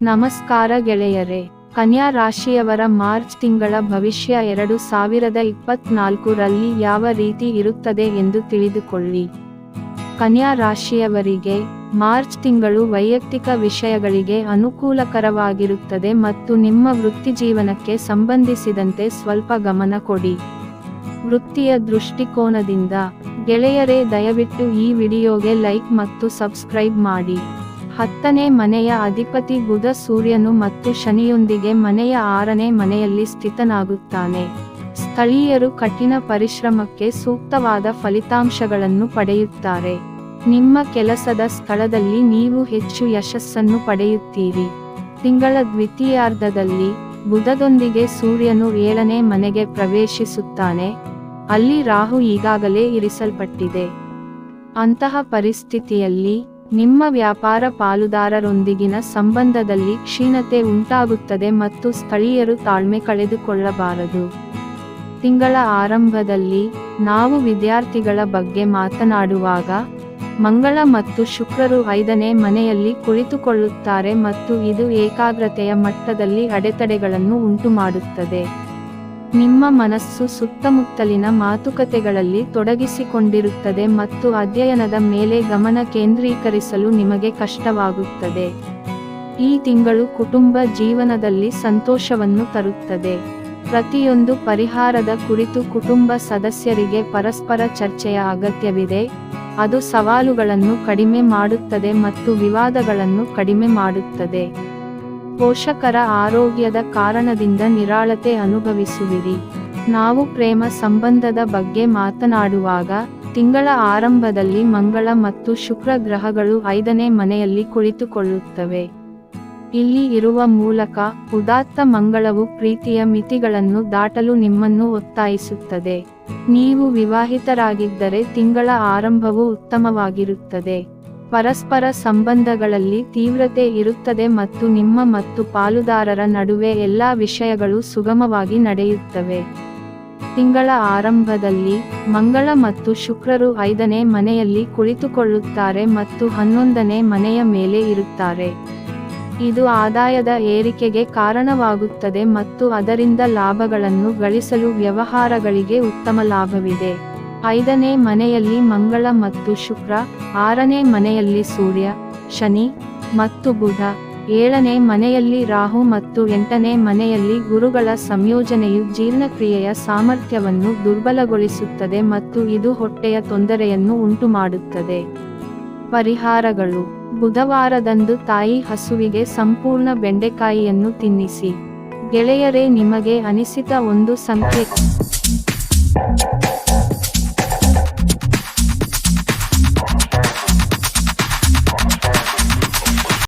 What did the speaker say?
ನಮಸ್ಕಾರ ಗೆಳೆಯರೇ, ಕನ್ಯಾ ರಾಶಿಯವರ ಮಾರ್ಚ್ ತಿಂಗಳ ಭವಿಷ್ಯ ಎರಡು ಸಾವಿರದ ಇಪ್ಪತ್ನಾಲ್ಕರಲ್ಲಿ ಯಾವ ರೀತಿ ಇರುತ್ತದೆ ಎಂದು ತಿಳಿದುಕೊಳ್ಳಿ. ಕನ್ಯಾ ರಾಶಿಯವರಿಗೆ ಮಾರ್ಚ್ ತಿಂಗಳು ವೈಯಕ್ತಿಕ ವಿಷಯಗಳಿಗೆ ಅನುಕೂಲಕರವಾಗಿರುತ್ತದೆ ಮತ್ತು ನಿಮ್ಮ ವೃತ್ತಿಜೀವನಕ್ಕೆ ಸಂಬಂಧಿಸಿದಂತೆ ಸ್ವಲ್ಪ ಗಮನ ಕೊಡಿ. ವೃತ್ತಿಯ ದೃಷ್ಟಿಕೋನದಿಂದ ಗೆಳೆಯರೇ ದಯವಿಟ್ಟು ಈ ವಿಡಿಯೋಗೆ ಲೈಕ್ ಮತ್ತು ಸಬ್ಸ್ಕ್ರೈಬ್ ಮಾಡಿ. ಹತ್ತನೇ ಮನೆಯ ಅಧಿಪತಿ ಬುಧ ಸೂರ್ಯನು ಮತ್ತು ಶನಿಯೊಂದಿಗೆ ಮನೆಯ ಆರನೇ ಮನೆಯಲ್ಲಿ ಸ್ಥಿತನಾಗುತ್ತಾನೆ. ಸ್ಥಳೀಯರು ಕಠಿಣ ಪರಿಶ್ರಮಕ್ಕೆ ಸೂಕ್ತವಾದ ಫಲಿತಾಂಶಗಳನ್ನು ಪಡೆಯುತ್ತಾರೆ. ನಿಮ್ಮ ಕೆಲಸದ ಸ್ಥಳದಲ್ಲಿ ನೀವು ಹೆಚ್ಚು ಯಶಸ್ಸನ್ನು ಪಡೆಯುತ್ತೀರಿ. ತಿಂಗಳ ದ್ವಿತೀಯಾರ್ಧದಲ್ಲಿ ಬುಧದೊಂದಿಗೆ ಸೂರ್ಯನು ಏಳನೇ ಮನೆಗೆ ಪ್ರವೇಶಿಸುತ್ತಾನೆ. ಅಲ್ಲಿ ರಾಹು ಈಗಾಗಲೇ ಇರಿಸಲ್ಪಟ್ಟಿದೆ. ಅಂತಹ ಪರಿಸ್ಥಿತಿಯಲ್ಲಿ ನಿಮ್ಮ ವ್ಯಾಪಾರ ಪಾಲುದಾರರೊಂದಿಗಿನ ಸಂಬಂಧದಲ್ಲಿ ಕ್ಷೀಣತೆ ಉಂಟಾಗುತ್ತದೆ ಮತ್ತು ಸ್ಥಳೀಯರು ತಾಳ್ಮೆ ಕಳೆದುಕೊಳ್ಳಬಾರದು. ತಿಂಗಳ ಆರಂಭದಲ್ಲಿ ನಾವು ವಿದ್ಯಾರ್ಥಿಗಳ ಬಗ್ಗೆ ಮಾತನಾಡುವಾಗ, ಮಂಗಳ ಮತ್ತು ಶುಕ್ರರು ಐದನೇ ಮನೆಯಲ್ಲಿ ಕುಳಿತುಕೊಳ್ಳುತ್ತಾರೆ ಮತ್ತು ಇದು ಏಕಾಗ್ರತೆಯ ಮಟ್ಟದಲ್ಲಿ ಅಡೆತಡೆಗಳನ್ನು ಉಂಟುಮಾಡುತ್ತದೆ. ನಿಮ್ಮ ಮನಸ್ಸು ಸುತ್ತಮುತ್ತಲಿನ ಮಾತುಕತೆಗಳಲ್ಲಿ ತೊಡಗಿಸಿಕೊಂಡಿರುತ್ತದೆ ಮತ್ತು ಅಧ್ಯಯನದ ಮೇಲೆ ಗಮನ ಕೇಂದ್ರೀಕರಿಸಲು ನಿಮಗೆ ಕಷ್ಟವಾಗುತ್ತದೆ. ಈ ತಿಂಗಳು ಕುಟುಂಬ ಜೀವನದಲ್ಲಿ ಸಂತೋಷವನ್ನು ತರುತ್ತದೆ. ಪ್ರತಿಯೊಂದು ಪರಿಹಾರದ ಕುರಿತು ಕುಟುಂಬ ಸದಸ್ಯರಿಗೆ ಪರಸ್ಪರ ಚರ್ಚೆಯ ಅಗತ್ಯವಿದೆ. ಅದು ಸವಾಲುಗಳನ್ನು ಕಡಿಮೆ ಮಾಡುತ್ತದೆ ಮತ್ತು ವಿವಾದಗಳನ್ನು ಕಡಿಮೆ ಮಾಡುತ್ತದೆ. ಪೋಷಕರ ಆರೋಗ್ಯದ ಕಾರಣದಿಂದ ನಿರಾಳತೆ ಅನುಭವಿಸುವಿರಿ. ನಾವು ಪ್ರೇಮ ಸಂಬಂಧದ ಬಗ್ಗೆ ಮಾತನಾಡುವಾಗ, ತಿಂಗಳ ಆರಂಭದಲ್ಲಿ ಮಂಗಳ ಮತ್ತು ಶುಕ್ರ ಗ್ರಹಗಳು ಐದನೇ ಮನೆಯಲ್ಲಿ ಕುಳಿತುಕೊಳ್ಳುತ್ತವೆ. ಇಲ್ಲಿ ಇರುವ ಮೂಲಕ ಉದಾತ್ತ ಮಂಗಳವು ಪ್ರೀತಿಯ ಮಿತಿಗಳನ್ನು ದಾಟಲು ನಿಮ್ಮನ್ನು ಒತ್ತಾಯಿಸುತ್ತದೆ. ನೀವು ವಿವಾಹಿತರಾಗಿದ್ದರೆ ತಿಂಗಳ ಆರಂಭವು ಉತ್ತಮವಾಗಿರುತ್ತದೆ. ಪರಸ್ಪರ ಸಂಬಂಧಗಳಲ್ಲಿ ತೀವ್ರತೆ ಇರುತ್ತದೆ ಮತ್ತು ನಿಮ್ಮ ಮತ್ತು ಪಾಲುದಾರರ ನಡುವೆ ಎಲ್ಲಾ ವಿಷಯಗಳು ಸುಗಮವಾಗಿ ನಡೆಯುತ್ತವೆ. ತಿಂಗಳ ಆರಂಭದಲ್ಲಿ ಮಂಗಳ ಮತ್ತು ಶುಕ್ರರು ಐದನೇ ಮನೆಯಲ್ಲಿ ಕುಳಿತುಕೊಳ್ಳುತ್ತಾರೆ ಮತ್ತು ಹನ್ನೊಂದನೇ ಮನೆಯ ಮೇಲೆ ಇರುತ್ತಾರೆ. ಇದು ಆದಾಯದ ಏರಿಕೆಗೆ ಕಾರಣವಾಗುತ್ತದೆ ಮತ್ತು ಅದರಿಂದ ಲಾಭಗಳನ್ನು ಗಳಿಸಲು ವ್ಯವಹಾರಗಳಿಗೆ ಉತ್ತಮ ಲಾಭವಿದೆ. ಐದನೇ ಮನೆಯಲ್ಲಿ ಮಂಗಳ ಮತ್ತು ಶುಕ್ರ, ಆರನೇ ಮನೆಯಲ್ಲಿ ಸೂರ್ಯ, ಶನಿ ಮತ್ತು ಬುಧ, ಏಳನೇ ಮನೆಯಲ್ಲಿ ರಾಹು ಮತ್ತು ಎಂಟನೇ ಮನೆಯಲ್ಲಿ ಗುರುಗಳ ಸಂಯೋಜನೆಯು ಜೀರ್ಣಕ್ರಿಯೆಯ ಸಾಮರ್ಥ್ಯವನ್ನು ದುರ್ಬಲಗೊಳಿಸುತ್ತದೆ ಮತ್ತು ಇದು ಹೊಟ್ಟೆಯ ತೊಂದರೆಯನ್ನು ಉಂಟುಮಾಡುತ್ತದೆ. ಪರಿಹಾರಗಳು. ಬುಧವಾರದಂದು ತಾಯಿ ಹಸುವಿಗೆ ಸಂಪೂರ್ಣ ಬೆಂಡೆಕಾಯಿಯನ್ನು ತಿನ್ನಿಸಿ. ಗೆಳೆಯರೇ, ನಿಮಗೆ ಅನಿಸಿದ ಒಂದು ಸಂಖ್ಯೆ